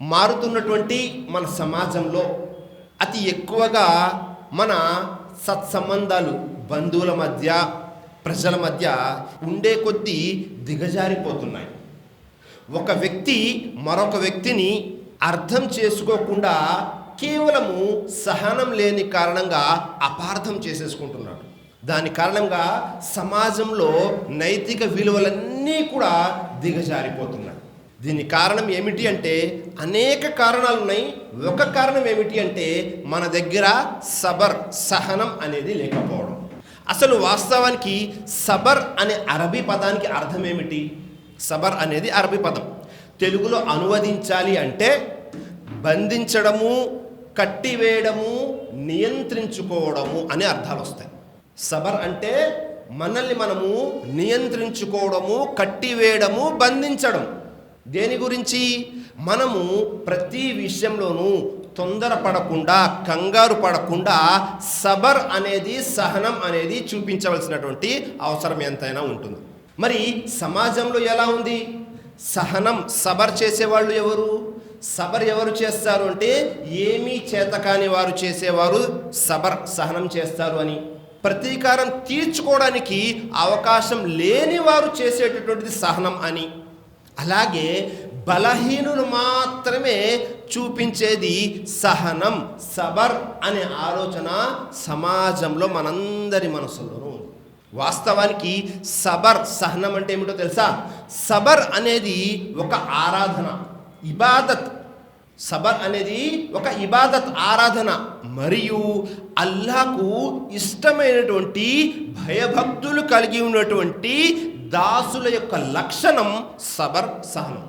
మారుతున్నటువంటి మన సమాజంలో అతి ఎక్కువగా మన సత్సంబంధాలు బంధువుల మధ్య ప్రజల మధ్య ఉండే కొద్దీ దిగజారిపోతున్నాయి. ఒక వ్యక్తి మరొక వ్యక్తిని అర్థం చేసుకోకుండా కేవలము సహనం లేని కారణంగా అపార్థం చేసేసుకుంటున్నాడు. దాని కారణంగా సమాజంలో నైతిక విలువలన్నీ కూడా దిగజారిపోతున్నాయి. దీని కారణం ఏమిటి అంటే అనేక కారణాలు ఉన్నాయి ఒక కారణం ఏమిటి అంటే మన దగ్గర సబర్ సహనం అనేది లేకపోవడం. అసలు వాస్తవానికి సబర్ అనే అరబీ పదానికి అర్థం ఏమిటి? సబర్ అనేది అరబీ పదం. తెలుగులో అనువదించాలి అంటే బంధించడము కట్టివేయడము నియంత్రించుకోవడము అనే అర్థాలు వస్తాయి. సబర్ అంటే మనల్ని మనము నియంత్రించుకోవడము కట్టివేయడము బంధించడం. దేని గురించి? మనము ప్రతి విషయంలోనూ తొందరపడకుండా కంగారు పడకుండా సబర్ అనేది సహనం అనేది చూపించవలసినటువంటి అవసరం ఎంతైనా ఉంటుంది. మరి సమాజంలో ఎలా ఉంది? సహనం సబర్ చేసేవాళ్ళు ఎవరు? సబర్ ఎవరు చేస్తారు అంటే ఏమీ చేతకాని వారు చేసేవారు సబర్ సహనం చేస్తారు అని. ప్రతీకారం తీర్చుకోవడానికి అవకాశం లేని వారు చేసేటటువంటిది సహనం అని. అలాగే బలహీనులు మాత్రమే చూపించేది సహనం సబర్ అనే ఆలోచన సమాజంలో మనందరి మనసులోనూ ఉంది. వాస్తవానికి సబర్ సహనం అంటే ఏమిటో తెలుసా? సబర్ అనేది ఒక ఆరాధన ఇబాదత్. సబర్ అనేది ఒక ఇబాదత్ ఆరాధన. మరియు అల్లాకు ఇష్టమైనటువంటి భయభక్తులు కలిగి ఉన్నటువంటి దాసుల యొక్క లక్షణం సబర్ సహనం.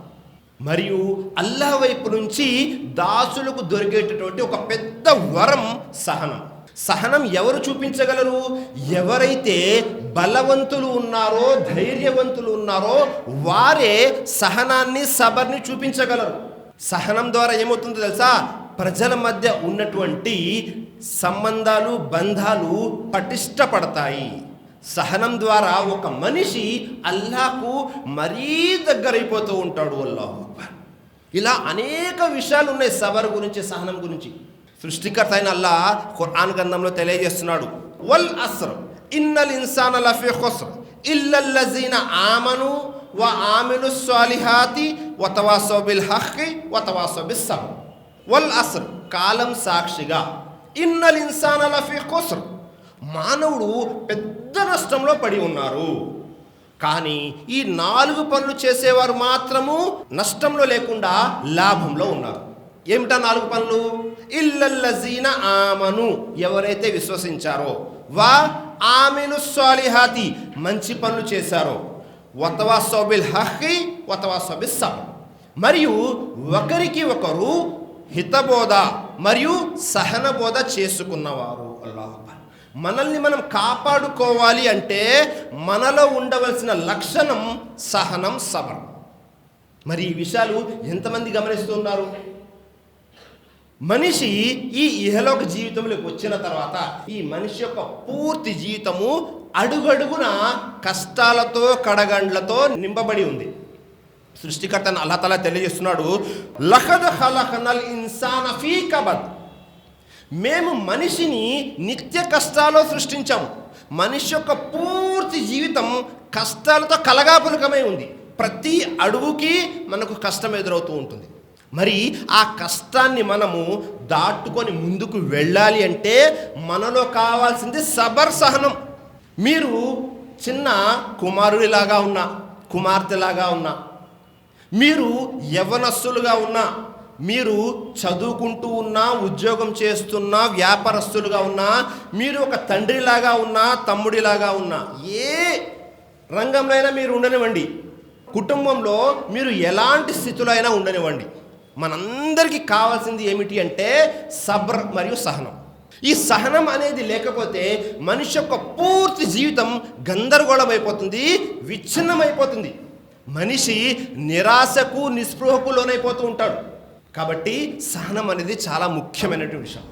మరియు అల్లాహ్ వైపు నుంచి దాసులకు దొరికేటటువంటి ఒక పెద్ద వరం సహనం. సహనం ఎవరు చూపించగలరు? ఎవరైతే బలవంతులు ఉన్నారో ధైర్యవంతులు ఉన్నారో వారే సహనాన్ని సబర్ని చూపించగలరు. సహనం ద్వారా ఏమవుతుందో తెలుసా? ప్రజల మధ్య ఉన్నటువంటి సంబంధాలు బంధాలు పటిష్టపడతాయి. సహనం ద్వారా ఒక మనిషి అల్లాకు మరీ దగ్గరైపోతూ ఉంటాడు అల్లాహు అక్బర్. ఇలా అనేక విషయాలు ఉన్నాయి సబర్ గురించి సహనం గురించి. సృష్టికర్త అయిన అల్లా ఖురాన్ గ్రంథంలో తెలియజేస్తున్నాడు. వల్ అస్ర ఇన్నల్ ఇన్సాన్ లఫీ ఖుస్ర ఇల్లల్లజీన ఆమను వ ఆమిలు స్వాలిహాతి వతవాసోబిల్ హక్కి వతవాసో బిస్ వల్ అస్ర కాలం సాక్షిగా. ఇన్నల్ ఇన్సాన్ లఫీ ఖుస్ర మానవుడు పెద్ద నష్టంలో పడి ఉన్నారు. కానీ ఈ నాలుగు పనులు చేసేవారు మాత్రము నష్టంలో లేకుండా లాభంలో ఉన్నారు. ఏమిటా నాలుగు పనులు? ఇల్లల్లజీన ఆమను. ఎవరైతే విశ్వసించారో వా ఆమెను స్వాలిహాతి మంచి పనులు చేశారో వతవా సోబిల్ హక్కి వతవా సోబిల్ సబ్ మరియు ఒకరికి ఒకరు హితబోధ మరియు సహనబోధ చేసుకున్నవారు అల్లాహ్ మనల్ని మనం కాపాడుకోవాలి అంటే మనలో ఉండవలసిన లక్షణం సహనం సబరం మరి ఈ విషయాలు ఎంతమంది గమనిస్తున్నారు? మనిషి ఈ ఇహలోక జీవితంలోకి వచ్చిన తర్వాత ఈ మనిషి యొక్క పూర్తి జీవితము అడుగడుగున కష్టాలతో కడగండ్లతో నింపబడి ఉంది. సృష్టికర్తను అల్లా తలా తెలియజేస్తున్నాడు లహద్ హలహనల్ ఇన్సాన్ ఫీ కబద్. మేము మనిషిని నిత్య కష్టాల్లో సృష్టించాము. మనిషి యొక్క పూర్తి జీవితం కష్టాలతో కలగాపులకమై ఉంది. ప్రతి అడుగుకి మనకు కష్టం ఎదురవుతూ ఉంటుంది. మరి ఆ కష్టాన్ని మనము దాటుకొని ముందుకు వెళ్ళాలి అంటే మనలో కావాల్సింది సబర్ సహనం. మీరు చిన్న కుమారుడిలాగా ఉన్నా కుమార్తెలాగా ఉన్నా మీరు యవనస్సులుగా ఉన్నా మీరు చదువుకుంటూ ఉన్నా ఉద్యోగం చేస్తున్నా వ్యాపారస్తులుగా ఉన్నా మీరు ఒక తండ్రిలాగా ఉన్నా తమ్ముడిలాగా ఉన్నా ఏ రంగంలో అయినా మీరు ఉండనివ్వండి. కుటుంబంలో మీరు ఎలాంటి స్థితిలో అయినా ఉండనివ్వండి. మనందరికీ కావాల్సింది ఏమిటి అంటే సబ్ర మరియు సహనం. ఈ సహనం అనేది లేకపోతే మనిషి యొక్క పూర్తి జీవితం గందరగోళం అయిపోతుంది విచ్ఛిన్నమైపోతుంది. మనిషి నిరాశకు నిస్పృహకు లోనైపోతూ ఉంటాడు. కాబట్టి సహనం అనేది చాలా ముఖ్యమైనటువంటి విషయం.